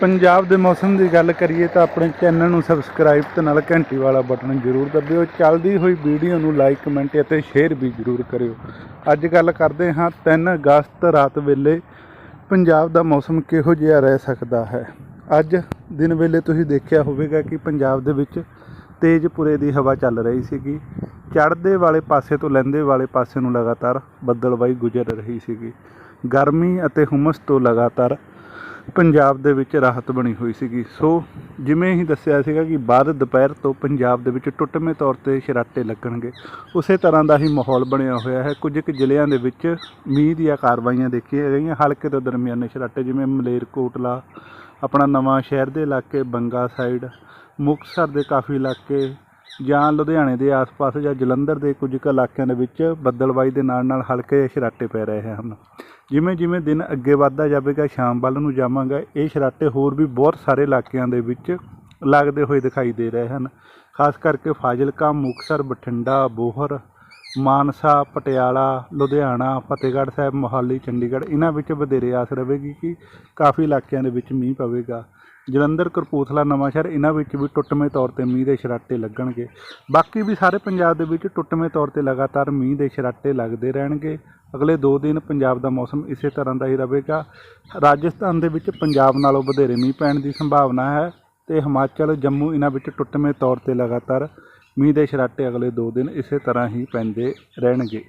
ਪੰਜਾਬ ਦੇ ਮੌਸਮ ਦੀ ਗੱਲ ਕਰੀਏ ਤਾਂ ਆਪਣੇ ਚੈਨਲ ਨੂੰ ਸਬਸਕ੍ਰਾਈਬ ਤੇ ਨਾਲ ਘੰਟੀ ਵਾਲਾ ਬਟਨ ਜ਼ਰੂਰ ਦਬਿਓ। ਚੱਲਦੀ ਹੋਈ ਵੀਡੀਓ ਨੂੰ ਲਾਈਕ ਕਮੈਂਟ ਅਤੇ ਸ਼ੇਅਰ ਵੀ ਜ਼ਰੂਰ ਕਰਿਓ। ਅੱਜ ਗੱਲ ਕਰਦੇ ਹਾਂ 3 ਅਗਸਤ ਰਾਤ ਵੇਲੇ ਪੰਜਾਬ ਦਾ ਮੌਸਮ ਕਿਹੋ ਜਿਹਾ ਰਹਿ ਸਕਦਾ ਹੈ। ਅੱਜ ਦਿਨ ਵੇਲੇ ਤੁਸੀਂ ਦੇਖਿਆ ਹੋਵੇਗਾ ਕਿ ਪੰਜਾਬ ਦੇ ਵਿੱਚ ਤੇਜ਼ ਪੁਰੇ ਦੀ ਹਵਾ ਚੱਲ ਰਹੀ ਸੀਗੀ। ਚੜ੍ਹਦੇ ਵਾਲੇ ਪਾਸੇ ਤੋਂ ਲੈਂਦੇ ਵਾਲੇ ਪਾਸੇ ਨੂੰ ਲਗਾਤਾਰ ਬੱਦਲਵਾਈ ਗੁਜ਼ਰ ਰਹੀ ਸੀਗੀ। ਗਰਮੀ ਅਤੇ ਹੁਮਸ ਤੋਂ ਲਗਾਤਾਰ ਪੰਜਾਬ ਦੇ ਵਿੱਚ ਰਾਹਤ ਬਣੀ ਹੋਈ ਸੀਗੀ। ਸੋ ਜਿਵੇਂ ਹੀ ਦੱਸਿਆ ਸੀਗਾ ਕਿ ਬਾਅਦ ਦੁਪਹਿਰ ਤੋਂ ਪੰਜਾਬ ਦੇ ਵਿੱਚ ਟੁੱਟਵੇਂ ਤੌਰ ਤੇ ਸ਼ਰਾਟੇ ਲੱਗਣਗੇ, ਉਸੇ ਤਰ੍ਹਾਂ ਦਾ ਹੀ ਮਾਹੌਲ ਬਣਿਆ ਹੋਇਆ ਹੈ। ਕੁਝ ਕੁ ਜ਼ਿਲ੍ਹਿਆਂ ਦੇ ਵਿੱਚ ਮੀਂਹ ਦੀਆਂ ਕਾਰਵਾਈਆਂ ਦੇਖੀਆਂ ਗਈਆਂ। ਹਲਕੇ ਤੋਂ ਦਰਮਿਆਨੇ ਸ਼ਰਾਟੇ ਜਿਵੇਂ ਮਲੇਰਕੋਟਲਾ ਆਪਣਾ ਨਵਾਂ ਸ਼ਹਿਰ ਦੇ ਇਲਾਕੇ, ਬੰਗਾ ਸਾਈਡ, ਮੁਕਤਸਰ ਦੇ ਕਾਫੀ ਇਲਾਕੇ ਜਾਂ ਲੁਧਿਆਣੇ ਦੇ ਆਸ-ਪਾਸ ਜਾਂ ਜਲੰਧਰ ਦੇ ਕੁਝ ਕੁ ਇਲਾਕਿਆਂ ਦੇ ਵਿੱਚ ਬੱਦਲਵਾਈ ਦੇ ਨਾਲ ਨਾਲ ਹਲਕੇ ਸ਼ਰਾਟੇ ਪੈ ਰਹੇ ਹਨ। ਜਿਵੇਂ ਜਿਵੇਂ ਦਿਨ ਅੱਗੇ ਵੱਧਦਾ ਜਾਵੇਗਾ, ਸ਼ਾਮ ਵੱਲ ਨੂੰ ਜਾਵਾਂਗਾ, ਇਹ ਸ਼ਰਾਟੇ ਹੋਰ ਵੀ ਬਹੁਤ ਸਾਰੇ ਇਲਾਕਿਆਂ ਦੇ ਵਿੱਚ ਲੱਗਦੇ ਹੋਏ ਦਿਖਾਈ ਦੇ ਰਹੇ ਹਨ। ਖਾਸ ਕਰਕੇ ਫਾਜ਼ਿਲਕਾ, ਮੁਕਤਸਰ, ਬਠਿੰਡਾ, ਬੋਹਰ, ਮਾਨਸਾ, ਪਟਿਆਲਾ, ਲੁਧਿਆਣਾ, ਫਤਿਹਗੜ੍ਹ ਸਾਹਿਬ, ਮੋਹਾਲੀ, ਚੰਡੀਗੜ੍ਹ, ਇਹਨਾਂ ਵਿੱਚ ਵਧੇਰੇ ਆਸ ਰਹੇਗੀ ਕਿ ਕਾਫੀ ਇਲਾਕਿਆਂ ਦੇ ਵਿੱਚ ਮੀਂਹ ਪਵੇਗਾ। ਜਲੰਧਰ ਕਰਪੂਥਲਾ ਨਵਾਂਸ਼ਹਿਰ, ਇਹਨਾਂ ਵਿੱਚ ਵੀ ਟੁੱਟਵੇਂ ਤੌਰ ਤੇ ਮੀਂਹ ਦੇ ਛਰਾਟੇ ਲੱਗਣਗੇ। ਬਾਕੀ ਵੀ ਸਾਰੇ ਪੰਜਾਬ ਦੇ ਵਿੱਚ ਟੁੱਟਵੇਂ ਤੌਰ ਤੇ ਲਗਾਤਾਰ ਮੀਂਹ ਦੇ ਛਰਾਟੇ ਲੱਗਦੇ ਰਹਿਣਗੇ। ਅਗਲੇ 2 ਦਿਨ ਪੰਜਾਬ ਦਾ ਮੌਸਮ ਇਸੇ ਤਰ੍ਹਾਂ ਦਾ ਹੀ ਰਹੇਗਾ। ਰਾਜਸਥਾਨ ਦੇ ਵਿੱਚ ਪੰਜਾਬ ਨਾਲੋਂ ਵਧੇਰੇ ਮੀਂਹ ਪੈਣ ਦੀ ਸੰਭਾਵਨਾ ਹੈ ਤੇ ਹਿਮਾਚਲ, ਜੰਮੂ ਇਹਨਾਂ ਵਿੱਚ ਟੁੱਟਵੇਂ ਤੌਰ ਤੇ ਲਗਾਤਾਰ ਮੀਂਹ ਦੇ ਛਰਾਟੇ ਅਗਲੇ 2 ਦਿਨ ਇਸੇ ਤਰ੍ਹਾਂ ਹੀ ਪੈਂਦੇ ਰਹਿਣਗੇ।